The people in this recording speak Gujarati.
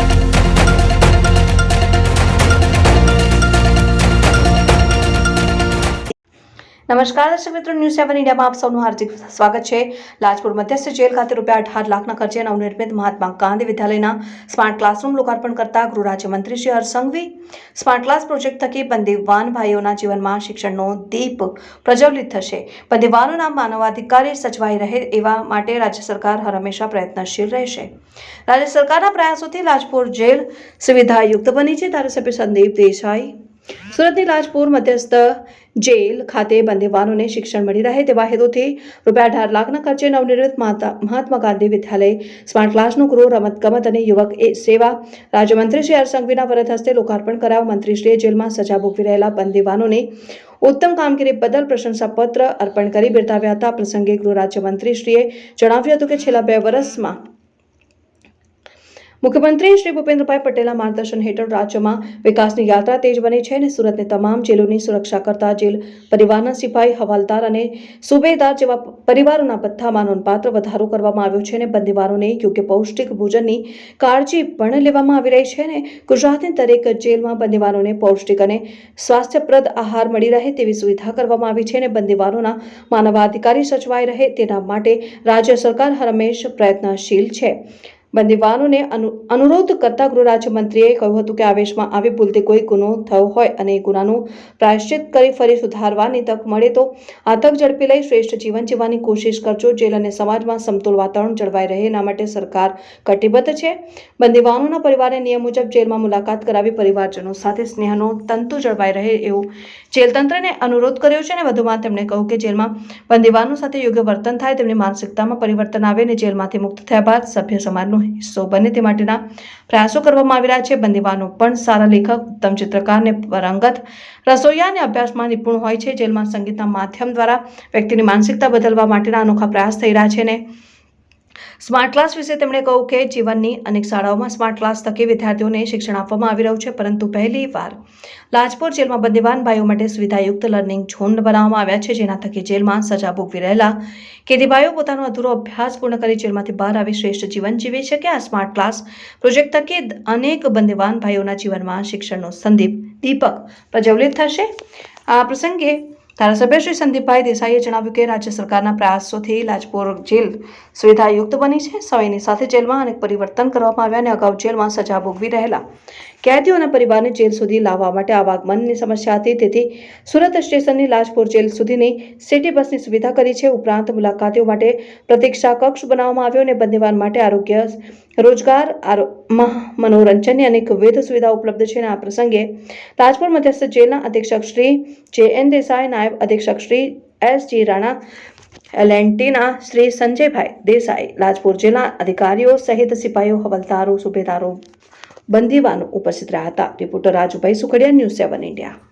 Thank you. નમસ્કાર, દર્શક મિત્રો ન્યૂઝ સેવન ઇન્ડિયામાં આપ સૌનું હાર્દિક સ્વાગત છે. લાજપુર મધ્યસ્થ જેલ ખાતે રૂપિયા અઢાર લાખના ખર્ચે નવનિર્મિત મહાત્મા ગાંધી વિદ્યાલયના સ્માર્ટ ક્લાસરૂમ લોકાર્પણ કરતા ગૃહ રાજ્યમંત્રી Shri Harsh Sanghavi smart class project થકી બંદીવાન ભાઈઓના જીવનમાં શિક્ષણનો દીપ પ્રજ્વલિત થશે. બંદીવાનોના માનવાધિકારી સચવાઈ રહે એવા માટે રાજ્ય સરકાર હર હંમેશા પ્રયત્નશીલ રહેશે. રાજ્ય સરકારના પ્રયાસોથી લાજપુર જેલ સુવિધાયુક્ત બની છે. ધારાસભ્ય સંદીપ દેસાઈ સુરતની લાજપુર મધ્યસ્થ જેલ ખાતે બંદીવાનોને શિક્ષણ મળી રહે તેવા હેતુથી રૂપિયા અઢાર લાખના ખર્ચે નવનિર્મિત માતા મહાત્મા ગાંધી વિદ્યાલય, સ્માર્ટ ક્લાસનું ગૃહ રમતગમત અને યુવક એ સેવા રાજ્યમંત્રી શ્રી હર્ષંઘવીના વરદ હસ્તે લોકાર્પણ કરાવ મંત્રીશ્રીએ જેલમાં સજા ભોગવી રહેલા બંદીવાનોને ઉત્તમ કામગીરી બદલ પ્રશંસાપત્ર અર્પણ કરી બિરદાવ્યા હતા. પ્રસંગે ગૃહ રાજ્યમંત્રીશ્રીએ જણાવ્યું હતું કે છેલ્લા બે વર્ષમાં મુખ્યમંત્રી શ્રી ભૂપેન્દ્રભાઈ પટેલના માર્ગદર્શન હેઠળ રાજ્યમાં વિકાસની યાત્રા તેજ બની છે અને સુરતની તમામ જેલોની સુરક્ષા કરતા જેલ પરિવારના સિપાહી, હવાલદાર અને સુબેદાર જેવા પરિવારોના ભથ્થામાં નોંધપાત્ર વધારો કરવામાં આવ્યો છે અને બંદીવાનોને યોગ્ય પૌષ્ટિક ભોજનની કાળજી પણ લેવામાં આવી રહી છે અને ગુજરાતની દરેક જેલમાં બંદીવાનોને પૌષ્ટિક અને સ્વાસ્થ્યપ્રદ આહાર મળી રહે તેવી સુવિધા કરવામાં આવી છે અને બંદીવાનોના માનવાધિકારી સચવાઈ રહે તેના માટે રાજ્ય સરકાર હરમેશ પ્રયત્નશીલ છે. બંદીવાનોને અનુ- અનુરોધ કરતા ગૃહ રાજ્યમંત્રીએ કહ્યું હતું કે આવેશમાં આવી ભૂલથી કોઈ ગુનો થયો હોય અને એ ગુનાનું પ્રાયશ્ચિત કરી ફરી સુધારવાની તક મળે તો આ તક ઝડપી લઈ શ્રેષ્ઠ જીવન જીવવાની કોશિશ કરજો. જેલ અને સમાજમાં સમતોલ વાતાવરણ જળવાઈ રહે એના માટે સરકાર કટિબદ્ધ છે. બંદીવાનોના પરિવારને નિયમ મુજબ જેલમાં મુલાકાત કરાવી પરિવારજનો સાથે સ્નેહનો તંતુ જળવાઈ રહે એવું જેલ તંત્રને અનુરોધ કર્યો છે અને વધુમાં તેમણે કહ્યું કે જેલમાં બંદીવાનો સાથે યોગ્ય વર્તન થાય, તેમની માનસિકતામાં પરિવર્તન આવે અને જેલમાંથી મુક્ત થયા બાદ સભ્ય સમાજનો હિસ્સો. બને તે માટેના પ્રયાસો કરવામાં આવી રહ્યા છે. બંદીવાનો પણ સારા લેખક, ઉત્તમ ચિત્રકાર ને પરંગત રસોઈયા અને અભ્યાસમાં નિપુણ હોય છે. જેલમાં સંગીતના માધ્યમ દ્વારા વ્યક્તિની માનસિકતા બદલવા માટેના અનોખા પ્રયાસ થઈ રહ્યા છે ને સ્માર્ટ ક્લાસ વિશે તેમણે કહ્યું કે જીવનની અનેક શાળાઓમાં સ્માર્ટ ક્લાસ થકી વિદ્યાર્થીઓને શિક્ષણ આપવામાં આવી રહ્યું છે, પરંતુ પહેલી વાર લાજપોર જેલમાં બંદીવાન ભાઈઓ માટે સુવિધાયુક્ત લર્નિંગ ઝોન બનાવવામાં આવ્યા છે, જેના થકી જેલમાં સજા ભોગવી રહેલા કેદીભાઈઓ પોતાનો અધૂરો અભ્યાસ પૂર્ણ કરી જેલમાંથી બહાર આવી શ્રેષ્ઠ જીવન જીવી શકે આ સ્માર્ટ ક્લાસ પ્રોજેક્ટ થકી અનેક બંદીવાન ભાઈઓના જીવનમાં શિક્ષણનો સંદીપ, દીપક પ્રજ્વલિત થશે. આ પ્રસંગે ધારાસભ્ય શ્રી સંદીપભાઈ દેસાઈએ જણાવ્યું કે રાજ્ય સરકારના પ્રયાસોથી લાજપોર જેલ સુવિધાયુક્ત બની છે. સમયની સાથે જેલમાં અનેક પરિવર્તન કરવામાં આવ્યા અને અગાઉ જેલમાં સજા ભોગવી રહેલા કેદીઓના પરિવારને જેલ સુધી લાવવા માટે આવાગમનની સમસ્યા હતી. તેથી સુરત સ્ટેશનની લાજપોર જેલ સુધીની સિટી બસની સુવિધા કરી છે. ઉપરાંત મુલાકાતીઓ માટે પ્રતીક્ષા કક્ષ બનાવવામાં આવ્યો અને બંદીવાન માટે આરોગ્ય, રોજગાર મનોરંજનની અનેકવિધ સુવિધા ઉપલબ્ધ છે. અને આ પ્રસંગે લાજપુર મધ્યસ્થ જેલના અધિક્ષક શ્રી જે એન દેસાઈ, નાયબ અધિક્ષક શ્રી એસ જી રાણા એલએનટીના શ્રી સંજયભાઈ દેસાઈ, લાજપુર જેલના અધિકારીઓ સહિત સિપાહીઓ હવલદારો, સુબેદારો બંદીવાનો ઉપસ્થિત રહ્યા હતા. Reporter Rajubhai Sukhadiya news seven India